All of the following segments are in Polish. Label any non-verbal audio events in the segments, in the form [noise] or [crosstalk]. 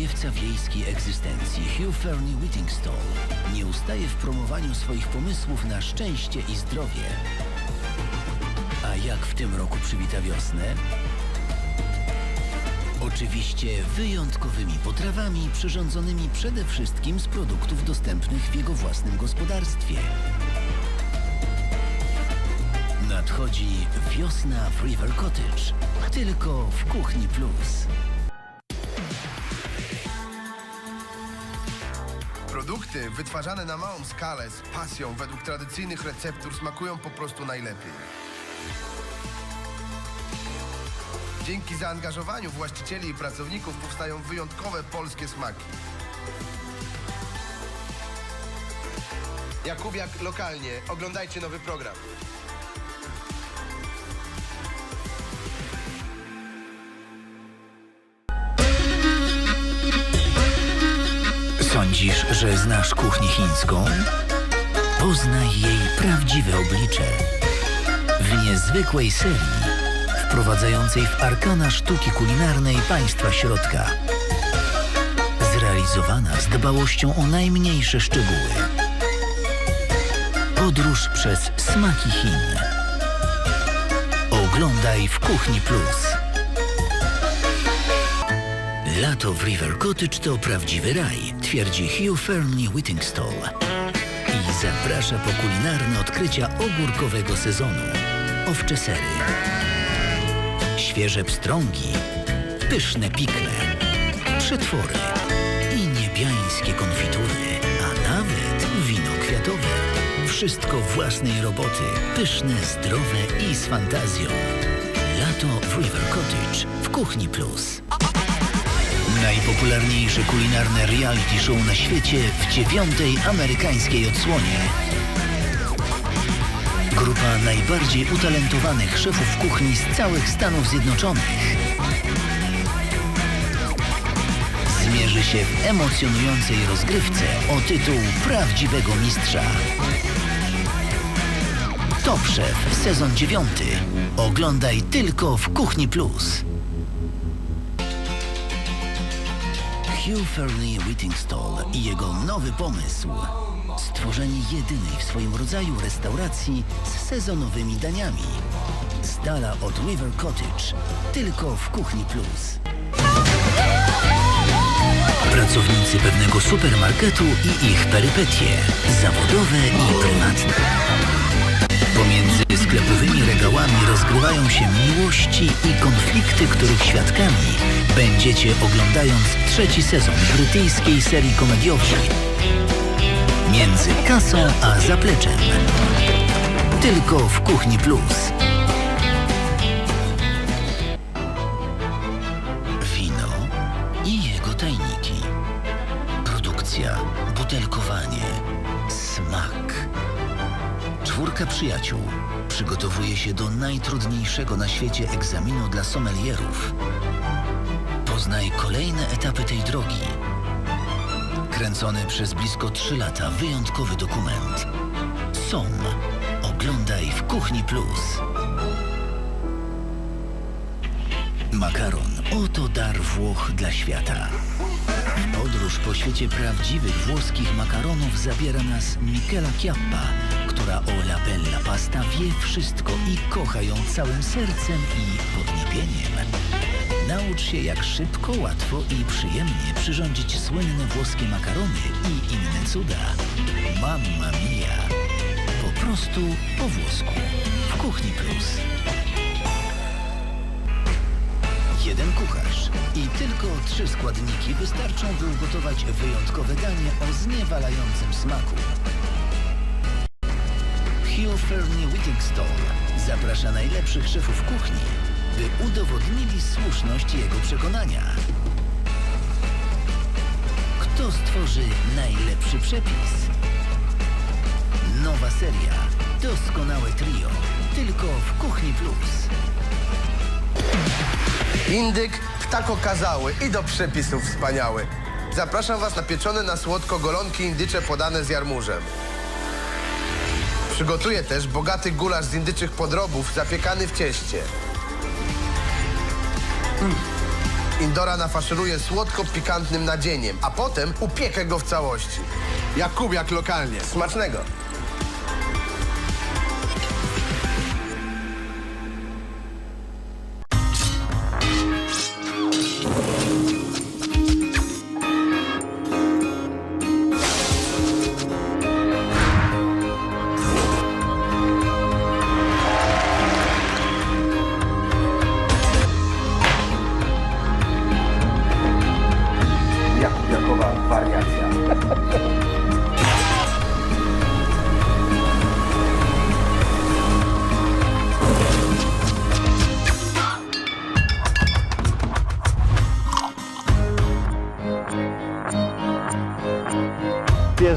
zapiewca wiejskiej egzystencji Hugh Fernie Whittingstall nie ustaje w promowaniu swoich pomysłów na szczęście i zdrowie. A jak w tym roku przywita wiosnę? Oczywiście wyjątkowymi potrawami przyrządzonymi przede wszystkim z produktów dostępnych w jego własnym gospodarstwie. Nadchodzi wiosna w River Cottage. Tylko w Kuchni Plus. Produkty wytwarzane na małą skalę z pasją według tradycyjnych receptur smakują po prostu najlepiej. Dzięki zaangażowaniu właścicieli i pracowników powstają wyjątkowe polskie smaki. Jakubiak lokalnie. Oglądajcie nowy program. Sądzisz, że znasz kuchnię chińską? Poznaj jej prawdziwe oblicze. W niezwykłej serii, wprowadzającej w arkana sztuki kulinarnej państwa środka. Zrealizowana z dbałością o najmniejsze szczegóły. Podróż przez smaki Chin. Oglądaj w Kuchni Plus. Lato w River Cottage to prawdziwy raj, twierdzi Hugh Fernie Whittingstall. I zaprasza po kulinarne odkrycia ogórkowego sezonu. Owcze sery, świeże pstrągi, pyszne pikle, przetwory i niebiańskie konfitury, a nawet wino kwiatowe. Wszystko własnej roboty, pyszne, zdrowe i z fantazją. Lato w River Cottage w Kuchni Plus. Najpopularniejsze kulinarne reality show na świecie w dziewiątej amerykańskiej odsłonie. Grupa najbardziej utalentowanych szefów kuchni z całych Stanów Zjednoczonych zmierzy się w emocjonującej rozgrywce o tytuł prawdziwego mistrza. Top Chef sezon dziewiąty. Oglądaj tylko w Kuchni Plus. Hugh Fernie Whittingstall i jego nowy pomysł. Stworzenie jedynej w swoim rodzaju restauracji z sezonowymi daniami. Z dala od River Cottage. Tylko w Kuchni Plus. Pracownicy pewnego supermarketu i ich perypetie. Zawodowe i prywatne. Pomiędzy sklepowymi regałami rozgrywają się miłości i konflikty, których świadkami będziecie oglądając trzeci sezon brytyjskiej serii komediowej. Między kasą a zapleczem. Tylko w Kuchni Plus. Przyjaciół przygotowuje się do najtrudniejszego na świecie egzaminu dla sommelierów. Poznaj kolejne etapy tej drogi. Kręcony przez blisko 3 lata wyjątkowy dokument. SOM. Oglądaj w Kuchni Plus. Makaron. Oto dar Włoch dla świata. W podróż po świecie prawdziwych włoskich makaronów zabiera nas Michela Chiappa, która o La Bella Pasta wie wszystko i kocha ją całym sercem i podniebieniem. Naucz się jak szybko, łatwo i przyjemnie przyrządzić słynne włoskie makarony i inne cuda. Mamma mia! Po prostu po włosku. W Kuchni Plus. Jeden kucharz i tylko trzy składniki wystarczą, by ugotować wyjątkowe danie o zniewalającym smaku. Hugh Fernie Whittingstall zaprasza najlepszych szefów kuchni, by udowodnili słuszność jego przekonania. Kto stworzy najlepszy przepis? Nowa seria. Doskonałe trio. Tylko w Kuchni Plus. Indyk, ptak okazały i do przepisów wspaniały. Zapraszam Was na pieczone na słodko golonki indycze podane z jarmużem. Przygotuję też bogaty gulasz z indyczych podrobów zapiekany w cieście. Mm. Indora nafaszeruję słodko-pikantnym nadzieniem, a potem upiekę go w całości. Jakubiak lokalnie. Smacznego.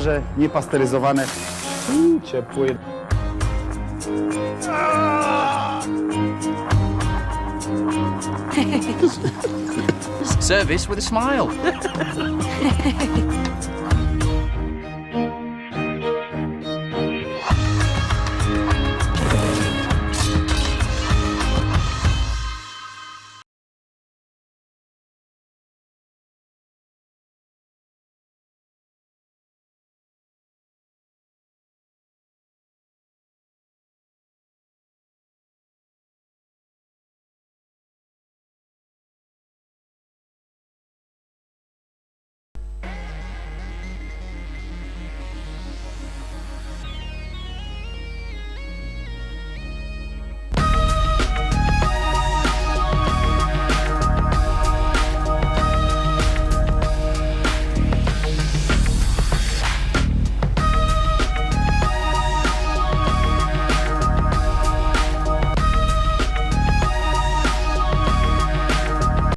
Świeże, niepasteryzowane. Uuu, ciepły. Service with a smile. [laughs]